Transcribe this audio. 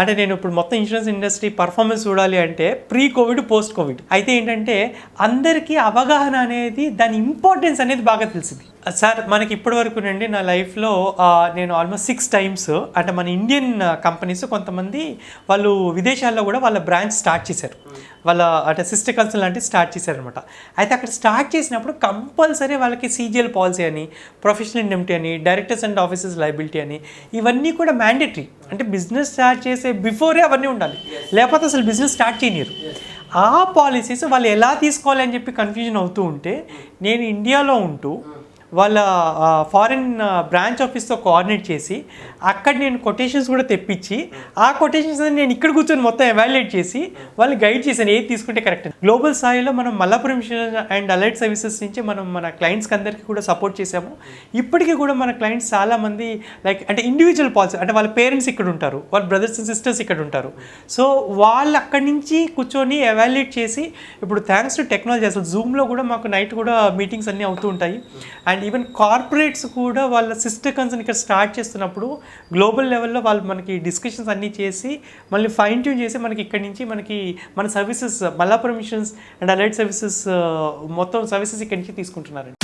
అంటే నేను ఇప్పుడు మొత్తం ఇన్సూరెన్స్ ఇండస్ట్రీ పర్ఫార్మెన్స్ చూడాలి అంటే ప్రీ కోవిడ్ పోస్ట్ కోవిడ్ అయితే ఏంటంటే అందరికీ అవగాహన అనేది దాని ఇంపార్టెన్స్ అనేది బాగా తెలిసింది. సార్ మనకి ఇప్పటి వరకు నుండి నా లైఫ్లో నేను ఆల్మోస్ట్ సిక్స్ టైమ్స్ అంటే మన ఇండియన్ కంపెనీస్ కొంతమంది వాళ్ళు విదేశాల్లో కూడా వాళ్ళ బ్రాంచ్ స్టార్ట్ చేశారు. వాళ్ళ అంటే సిస్టర్ కల్చర్ లాంటివి స్టార్ట్ చేశారనమాట అయితే అక్కడ స్టార్ట్ చేసినప్పుడు కంపల్సరీ వాళ్ళకి సీజిఎల్ పాలసీ అని ప్రొఫెషనల్ ఇండెమిటీ అని డైరెక్టర్స్ అండ్ ఆఫీసర్స్ లైబిలిటీ అని ఇవన్నీ కూడా మ్యాండేటరీ అంటే బిజినెస్ స్టార్ట్ చేసే బిఫోరే అవన్నీ ఉండాలి. లేకపోతే అసలు బిజినెస్ స్టార్ట్ చేయనిరు ఆ పాలసీస్ వాళ్ళు ఎలా తీసుకోవాలి అని చెప్పి కన్ఫ్యూజన్ అవుతూ ఉంటే నేను ఇండియాలో ఉంటూ వాళ్ళ ఫారిన్ బ్రాంచ్ ఆఫీస్తో కోఆర్డినేట్ చేసి అక్కడ నేను కొటేషన్స్ కూడా తెప్పించి ఆ కొటేషన్స్ నేను ఇక్కడ కూర్చొని మొత్తం ఎవాల్యుయేట్ చేసి వాళ్ళు గైడ్ చేశాను. ఏది తీసుకుంటే కరెక్ట్ గ్లోబల్ స్థాయిలో మనం మల్లాపురం అండ్ అలైట్ సర్వీసెస్ నుంచి మనం మన క్లయింట్స్కి అందరికీ కూడా సపోర్ట్ చేసాము ఇప్పటికీ కూడా మన క్లయింట్స్ చాలామంది లైక్ అంటే ఇండివిజువల్ పాలసీ అంటే వాళ్ళ పేరెంట్స్ ఇక్కడ ఉంటారు వాళ్ళ బ్రదర్స్ అండ్ సిస్టర్స్ ఇక్కడ ఉంటారు. సో వాళ్ళు అక్కడి నుంచి కూర్చొని ఎవాల్యుయేట్ చేసి ఇప్పుడు థ్యాంక్స్ టు టెక్నాలజీ అసలు జూమ్లో కూడా మాకు నైట్ కూడా మీటింగ్స్ అన్నీ అవుతూ ఉంటాయి. అండ్ ఈవెన్ కార్పొరేట్స్ కూడా వాళ్ళ సిస్టర్ కన్సర్న్ ఇక్కడ స్టార్ట్ చేస్తున్నప్పుడు గ్లోబల్ లెవెల్లో వాళ్ళు మనకి డిస్కషన్స్ అన్నీ చేసి మళ్ళీ ఫైన్ ట్యూన్ చేసి మనకి ఇక్కడి నుంచి మనకి మన services Mallapuram missions and allied services మొత్తం సర్వీసెస్ ఇక్కడి నుంచి తీసుకుంటున్నారండి.